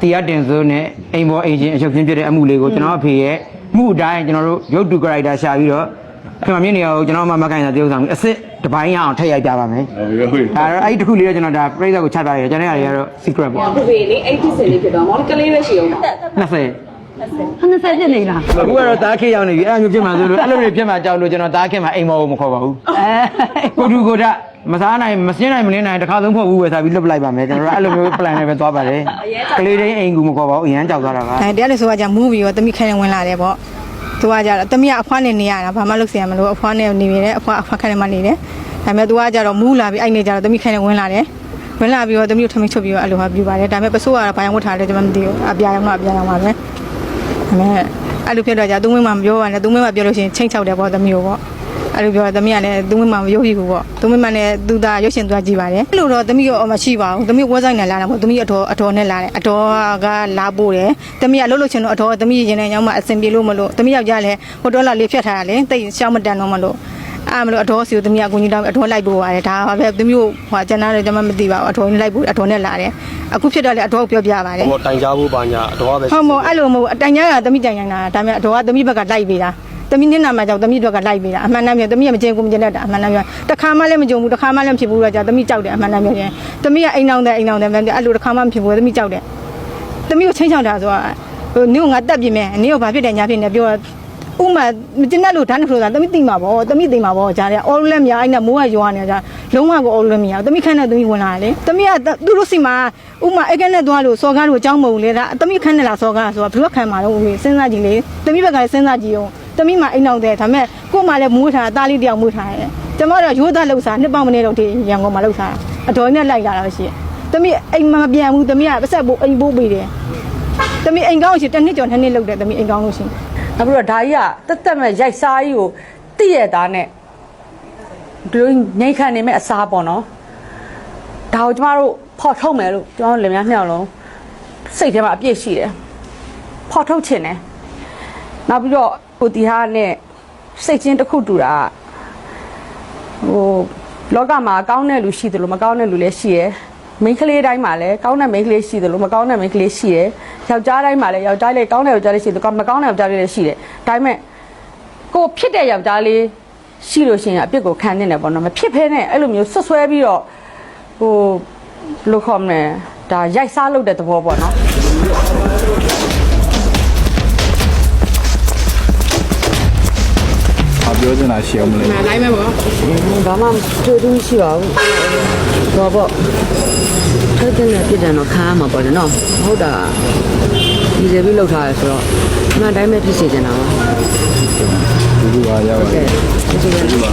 တီရတင်စိုးနဲ့အိမ်ပေါ်အိမ်ချင်းအချုပ်ချင်းဖြစ်တဲ့အမှုလေးကိုကျွန်တော်အဖေရဲ့မှုအတိုင်းကျွန်တော်တို့ရုပ်တူကရိုက်တာရှာပြီးတော့ခင်ဗျမြင့်နေအောင်ကျွန်တော်မှမကိုင်တာတရုပ်ဆောင်ပြီးအစ်စ်တစ်ပိုင်းရအောင်ထည့်ရိုက်ပြပါမယ်ဟုတ်ပြီဟုတ်ပြီအဲတော့အဲ့ဒီတစ်ခုလေးတော့ကျွန်တော်ဒါပြိဿကိုချပြရတယ်ကျွန်တော်ရတွေကတော့ secret ပေါ့ဖေဖေလေးအဲ့ဒီစင်လေးဖြစ်သွားမောင်ကလေးပဲရှိအောင်ပါ20 20ဖြစ်နေလားအခုကတော့တားခေရောက်နေပြီအဲ့လိုမျိုးဖြစ်မှဆိုလို့အဲ့လိုတွေဖြစ်မှကြောက်လို့ကျွန်တော်တားခေမှာအိမ်မောကိုမခေါ်ပါဘူးအဲကိုတူကိုဒ မစားနိုင်မစင်းနိုင်မလင်းနိုင်တစ်ခါသုံးဖို့ဘူးပဲစားပြီးလွတ်ပလိုက်ပါမယ်ကျွန်တော်တို့အဲ့လိုမျိုး plan နဲ့ပဲသွားပါတယ်ကလေးတိုင်းအိမ်ကူမခေါ်ပါဘူးအရန်ကြောက်သွားတာပါအဲတရားလည်းဆိုကကြမူးပြီးတော့တမိခိုင်ဝင်လာတယ်ပေါ့သူကကြတော့တမိကအဖွားနဲ့နေရတာဘာမှလုပ်စရာမလိုအဖွားနဲ့နေနေတယ်အဖွားအဖွားခိုင်နဲ့မှနေတယ်ဒါပေမဲ့သူကကြတော့မူးလာပြီးအဲ့နေကြတော့တမိခိုင်နဲ့ဝင်လာတယ်ဝင်လာပြီးတော့တမိကိုထမင်းချုပ်ပြီးတော့အဲ့လိုဟာပြူပါတယ်ဒါပေမဲ့ပစိုးကတော့ဘာရောက်ဝတ်ထားလဲကျွန်မမသိဘူးအပြာရောင်တော့အပြာရောင်ပါပဲဒါပေမဲ့အဲ့လိုဖြစ်တော့ကြသူမင်းမပြောပါနဲ့သူမင်းမပြောလို့ရှိရင်ချိန်ချောက်တယ်ပေါ့တမိကိုပေါ့ အဲ့လိုပြောသမီးကလည်းသူမင်းမမရုပ်ရည်ဘူးပေါ့သူမင်းမလည်းသူသားရုပ်ရှင်သွားကြည့်ပါတယ်အဲ့လိုတော့သမီးရောမရှိပါဘူးသမီးဝက်ဆိုင်နဲ့လာတာပေါ့သမီးအတော်အတော်နဲ့လာတယ်အတော်ကလာပို့တယ်သမီးကလှုပ်လှုပ်ချင်တော့အတော်သမီးရင်ထဲညောင်းမှအဆင်ပြေလို့မလို့သမီးယောက်ျားလည်းဟိုဒေါ်လာလေးဖြတ်ထားတာလေတိတ်ရှောင်းမတန်တော့မလို့အဲ့မလို့အတော်စီကိုသမီးကကိုကြီးတောင်းအတော်လိုက်ပို့ပါတယ်ဒါပါပဲသမီးကိုဟိုကျန်တာလည်းကျွန်မမသိပါဘူးအတော်လိုက်ပို့အတော်နဲ့လာတယ်အခုဖြစ်တော့လေအတော်ပြောပြပါတယ်ဟောတိုင်ကြဖို့ပါညာအတော်ကပဲဟုတ်မို့အဲ့လိုမဟုတ်အတိုင်ညာကသမီးတိုင်ညာတာဒါပေမဲ့အတော်ကသမီးဘက်ကလိုက်ပေးတာ သမီးနင်းနာမှာကြောင့်သမီးတို့ကလိုက်ပေးတာအမှန်တမ်းပြောသမီးကမကျင်ကိုမကျင်တတ်တာအမှန်တမ်းပြောတစ်ခါမှလည်းမကြုံဘူးတစ်ခါမှလည်းမဖြစ်ဘူးတော့ကြာသမီးကြောက်တယ်အမှန်တမ်းပြောရင်သမီးကအိမ်အောင်တယ်အိမ်အောင်တယ်မပြောအဲ့လိုတစ်ခါမှမဖြစ်ဘူးသမီးကြောက်တယ်သမီးကိုချိန်ချောက်တာဆိုတော့ဟိုနင်းကငါတက်ပြင်းမယ်နင်းကဘာဖြစ်တယ်ညာဖြစ်နေပြောဥမာမတင်တတ်လို့ဓာတ်နဲ့ထိုးတာသမီးသိမှာပေါ့သမီးသိမှာပေါ့ကြားတယ်အော်လည်းမရအဲ့နဲ့မိုးကရွာနေတာကြားလုံးဝကိုအော်လည်းမရသမီးခန့်နဲ့သမီးဝင်လာတယ်သမီးကသူတို့စီမှာဥမာအကဲနဲ့သွားလို့စော်ကားလို့အကြောင်းမဟုတ်လေဒါသမီးခန့်နဲ့လာစော်ကားဆိုတော့ဘယ်လိုခံမှာလဲဦးစဉ်းစားကြည့်လေသမီးဘက်ကလည်းစဉ်းစားကြည့်အောင် သမီးမှအိမ်အောင်တယ်ဒါပေမဲ့ကို့မှလည်းမွေးထားတာသားလေးတယောက်မွေးထားတယ်ကျမတို့ရိုးသားလှုပ်စားနှစ်ပေါင်းမနေတော့ဒီရန်ကုန်မှာလှုပ်စားအတော်နဲ့လိုက်လာတာပဲရှိတယ်သမီးအိမ်မပြန်ဘူးသမီးကပတ်ဆက်ဖို့အိမ်ပိုးပေးတယ်သမီးအိမ်ကောင်းရှိတစ်နှစ်ကျော်နှစ်နှစ်လှုပ်တယ်သမီးအိမ်ကောင်းလို့ရှိရင်နောက်ပြီးတော့ဒါကြီးကတက်တက်မဲ့ရိုက်စားကြီးကိုတိရသားနဲ့ဒီလိုငိမ့်ခံနေမဲ့အစားပေါ့နော်ဒါကိုကျမတို့ဖော်ထုတ်မယ်လို့ကျမတို့လင်မယားနှစ်ယောက်လုံးစိတ်ထဲမှာအပြည့်ရှိတယ်ဖော်ထုတ်ချင်တယ်နောက်ပြီးတော့ ကိုတီဟာနဲ့စိတ်ချင်းတစ်ခုတူတာကဟိုလောကမှာကောင်းတဲ့လူရှိတယ်လို့မကောင်းတဲ့လူလည်းရှိရယ်မိန်းကလေးတိုင်းမှာလည်းကောင်းတဲ့မိန်းကလေးရှိတယ်လို့မကောင်းတဲ့မိန်းကလေးရှိတယ်ယောက်ျားတိုင်းမှာလည်းယောက်ျားလေးကောင်းတဲ့ယောက်ျားလေးရှိတယ်လို့မကောင်းတဲ့ယောက်ျားလေးလည်းရှိတယ်ဒါပေမဲ့ကိုဖြစ်တဲ့ယောက်ျားလေးရှိလို့ရှိရင်အပြစ်ကိုခံနေတယ်ပေါ့နော်မဖြစ်ဖဲနဲ့အဲ့လိုမျိုးဆွတ်ဆွဲပြီးတော့ဟိုဘယ်လိုခေါ်မလဲဒါရိုက်စားလုပ်တဲ့သဘောပေါ့နော် ပြောချင်တာရှိအောင်မလဲဘာမှကြိုးတူးရှိပါဘူး။တော့ပေါ့ထွက်တဲ့နဲ့ပြည်တယ်တော့ခါမှာပေါ့လေနော်။ဟုတ်တာဒီစပြီးလောက်ထားရဆိုတော့အမှန်တိုင်းပဲဖြစ်စေချင်တာပါဒီလိုပါရပါ။ကဲကျေးဇူးပါ